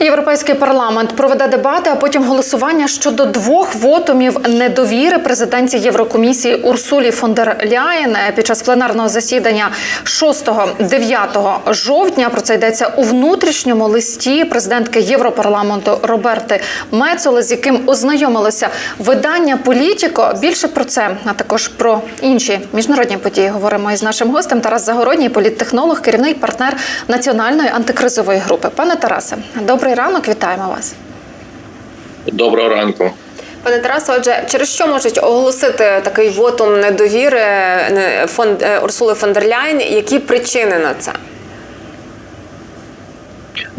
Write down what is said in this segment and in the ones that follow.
Європейський парламент проведе дебати, а потім голосування щодо двох вотумів недовіри президенті Єврокомісії Урсулі фон дер Ляєн під час пленарного засідання 6-9 жовтня. Про це йдеться у внутрішньому листі президентки Європарламенту Роберти Мецоли, з яким ознайомилося видання Політіко. Більше про це, а також про інші міжнародні події говоримо із нашим гостем Тарас Загородній, політтехнолог, керівний партнер національної антикризової групи. Пане Тарасе, добрий ранок, вітаємо вас. Доброго ранку. Пане Тарасе, отже, через що можуть оголосити такий вотум недовіри не, фон е, Урсули фон дер Ляйн? Які причини на це?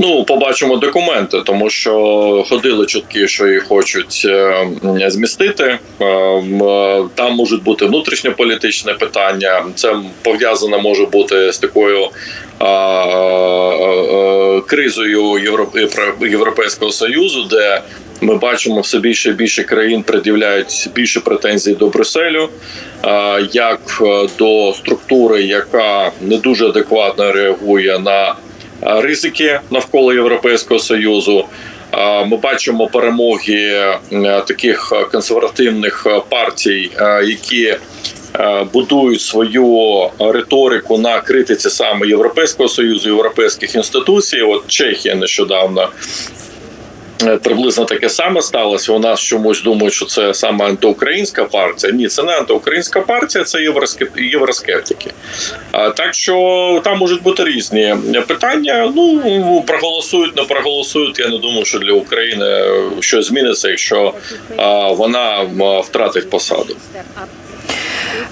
Ну, побачимо документи, тому що ходили чутки, що їх хочуть е, змістити. Е, е, Там можуть бути внутрішньополітичне питання. Це пов'язано може бути з такою кризою Європе- Європейського союзу, де ми бачимо все більше і більше країн пред'являють більше претензій до Брюсселю, як до структури, яка не дуже адекватно реагує на ризики навколо Європейського союзу. Ми бачимо перемоги е, таких е, консервативних е, партій, е, які е, будують свою риторику на критиці саме Європейського союзу, європейських інституцій. От Чехія нещодавно. Е, Приблизно таке саме сталося. У нас чомусь думають, що це саме антиукраїнська партія. Ні, це не антиукраїнська партія, це євроскеп- євроскептики. Так що там можуть бути різні питання. Ну проголосують, не проголосують. Я не думаю, що для України щось зміниться, якщо вона втратить посаду.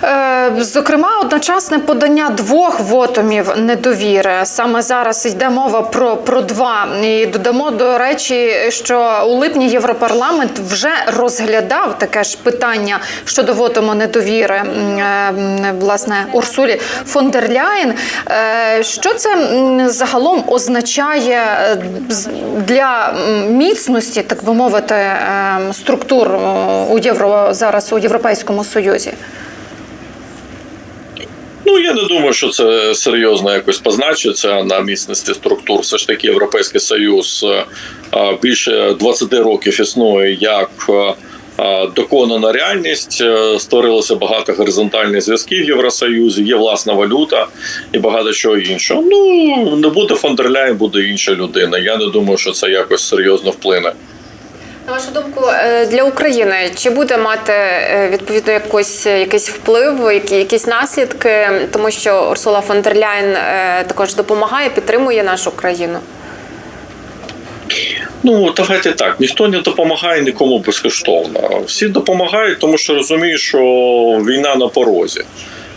Е, Зокрема, одночасне подання двох вотумів недовіри. Саме зараз йде мова про, про два. І додамо до речі, що у липні Європарламент вже розглядав таке ж питання щодо вотуму недовіри е, власне Урсулі фон дер Ляєн. Е, Що це загалом означає для міцності, так би мовити, структур у євро зараз у Європейському Союзі? Ну я не думаю, що це серйозно якось позначиться на міцності структур. Все ж таки, Європейський Союз е, е, більше 20 років існує як е, доконана реальність. Створилося багато горизонтальних зв'язків в Євросоюзі, є власна валюта і багато чого іншого. Ну не буде фон дер Ляєн, буде інша людина. Я не думаю, що це якось серйозно вплине. На вашу думку, е, для України чи буде мати е, відповідно якось якийсь вплив, які якісь наслідки, тому що Урсула фон дер Ляйн е, також допомагає, підтримує нашу країну? Ну давайте так. Ніхто не допомагає нікому безкоштовно. Всі допомагають, тому що розуміють, що війна на порозі.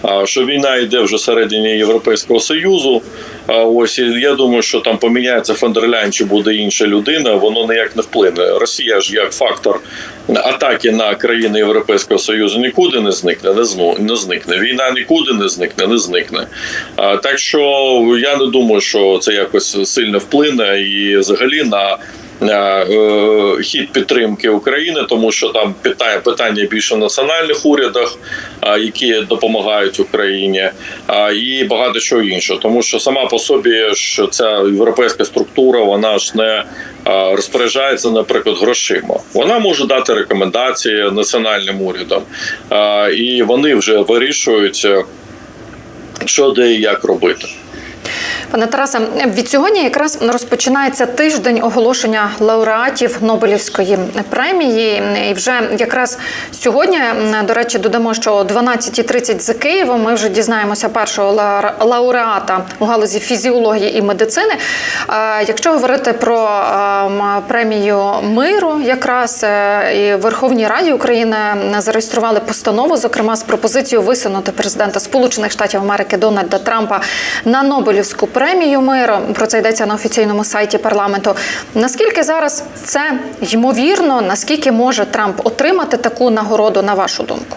А що війна йде вже всередині Європейського союзу. Ось я думаю, що там поміняється Фондерляйн, чи буде інша людина, воно ніяк не вплине. Росія ж як фактор атаки на країни Європейського союзу нікуди не зникне, не зну не зникне. Війна нікуди не зникне, не зникне. А, так що я не думаю, що це якось сильно вплине і взагалі на. Е, Хід підтримки України, тому що там питання питання більше в національних урядах, які допомагають Україні, і багато чого іншого. Тому що сама по собі ж ця європейська структура, вона ж не розпоряджається, наприклад, грошима. Вона може дати рекомендації національним урядам, і вони вже вирішують, е, що де і як робити. Пане Тарасе, від сьогодні якраз розпочинається тиждень оголошення лауреатів Нобелівської премії. І вже якраз сьогодні, до речі, додамо, що о 12.30 за Києвом ми вже дізнаємося першого ла- лауреата у галузі фізіології і медицини. Якщо говорити про ем, премію миру, якраз е, і Верховній Раді України зареєстрували постанову, зокрема з пропозицією висунути президента Сполучених Штатів Америки Дональда Трампа на Нобелівську премію миру. Про це йдеться на офіційному сайті парламенту. Наскільки зараз це ймовірно? Наскільки може Трамп отримати таку нагороду, на вашу думку?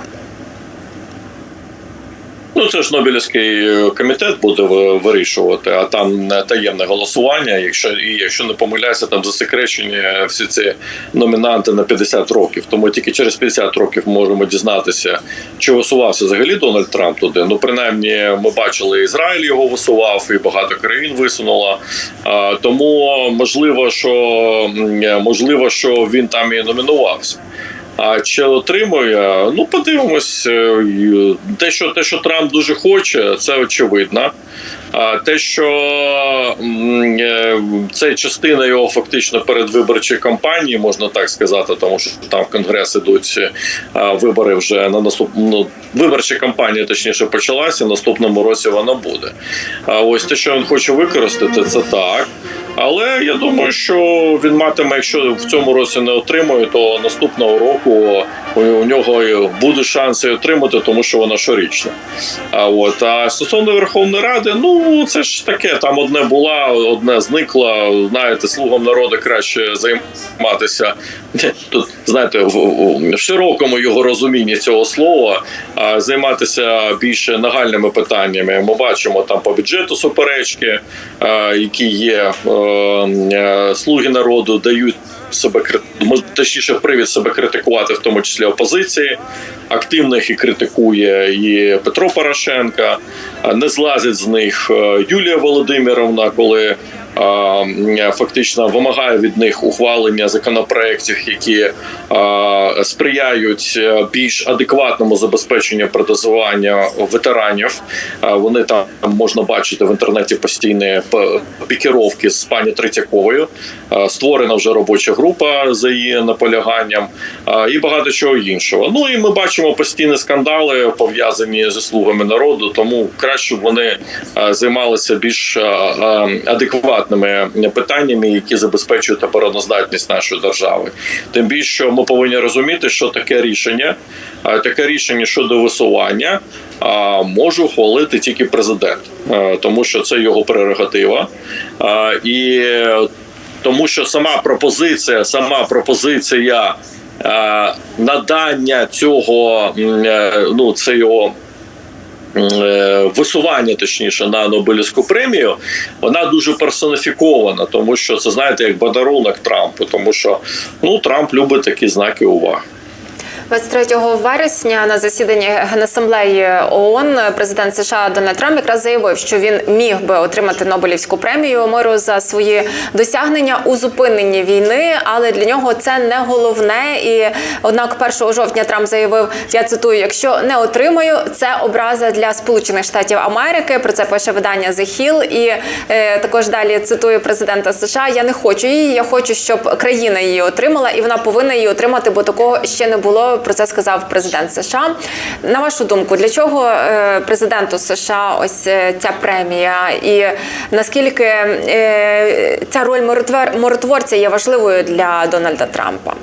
Ну, це ж Нобелівський е, комітет буде вирішувати, а там не таємне голосування. Якщо і якщо не помиляюся, там засекречені всі ці номінанти на 50 років. Тому тільки через 50 років можемо дізнатися, чи висувався взагалі Дональд Трамп туди. Ну, принаймні, ми бачили, Ізраїль його висував, і багато країн висунуло. А, тому можливо, що можливо, що він там і номінувався. А чи отримує? Ну, подивимось. Е, Те, що те, що Трамп дуже хоче, це очевидно. А те, що е, це частина його фактично передвиборчої кампанії, можна так сказати, тому що там в Конгрес ідуть е, вибори вже на наступну ну, виборча кампанія, точніше, почалася. Наступному році вона буде. А ось те, що він хоче використати, це так. Але я думаю, що він матиме, якщо в цьому році не отримує, то наступного року у нього буде шанси отримати, тому що вона щорічна. А от а стосовно Верховної Ради, ну це ж таке. Там одне була, одне зникло. Знаєте, слугам народу краще займатися тут, знаєте, в, в, широкому його розумінні цього слова, а займатися більше нагальними питаннями. Ми бачимо там по бюджету суперечки, які є. Е, е, Слуги народу дають себе точніше привід себе критикувати, в тому числі опозиції. Активних і критикує і Петро Порошенка. Не злазить з них е, Юлія Володимировна, коли фактично вимагає від них ухвалення законопроєктів, які сприяють е, більш адекватному забезпеченню протезування ветеранів. Вони там можна бачити в інтернеті постійні пікіровки з пані Третьяковою. Створена вже робоча група за її наполяганням і багато чого іншого. Ну і ми бачимо постійні скандали пов'язані зі слугами народу, тому краще б вони займалися більш е, е, питаннями, які забезпечують обороноздатність нашої держави. Тим більше що ми повинні розуміти, що таке рішення, таке рішення щодо висування може ухвалити тільки президент, тому що це його прерогатива. І тому що сама пропозиція, сама пропозиція надання цього, е, ну це. Е, Висування, точніше, на Нобелівську премію, вона дуже персоніфікована, тому що це знаєте як подарунок Трампу, тому що ну Трамп любить такі знаки уваги. 23 вересня на засіданні Генасамблеї ООН президент США Дональд Трамп якраз заявив, що він міг би отримати Нобелівську премію миру за свої досягнення у зупиненні війни, але для нього це не головне. І однак, 1 жовтня Трамп заявив: я цитую: якщо не отримаю, це образа для Сполучених Штатів Америки. Про це пише видання The Hill. І е, також далі цитую президента США: Я не хочу її. Я хочу, щоб країна її отримала, і вона повинна її отримати, бо такого ще не було. Про це сказав президент США. На вашу думку, для чого е, президенту США ось е, ця премія, і наскільки е, ця роль миротвор- миротворця є важливою для Дональда Трампа?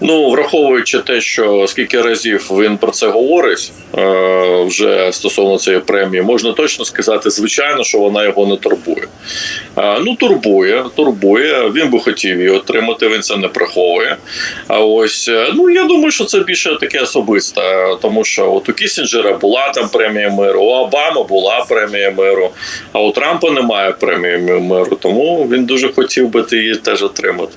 Ну, враховуючи те, що скільки разів він про це говорить вже стосовно цієї премії, можна точно сказати, звичайно, що вона його не турбує. Ну, турбує, турбує. Він би хотів її отримати, він це не приховує. А ось е, ну я думаю, що це більше таке особисте, тому що от у Кісінджера була там премія миру, у Обама була премія миру, а у Трампа немає премії миру, тому він дуже хотів би її теж отримати.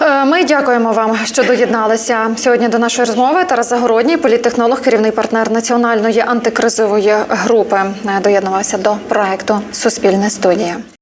Е, Ми дякуємо вам, що доєдналися сьогодні до нашої розмови. Тарас Загородній, політтехнолог, керівний партнер національної антикризової групи, е, доєднувався до проекту Суспільне студія.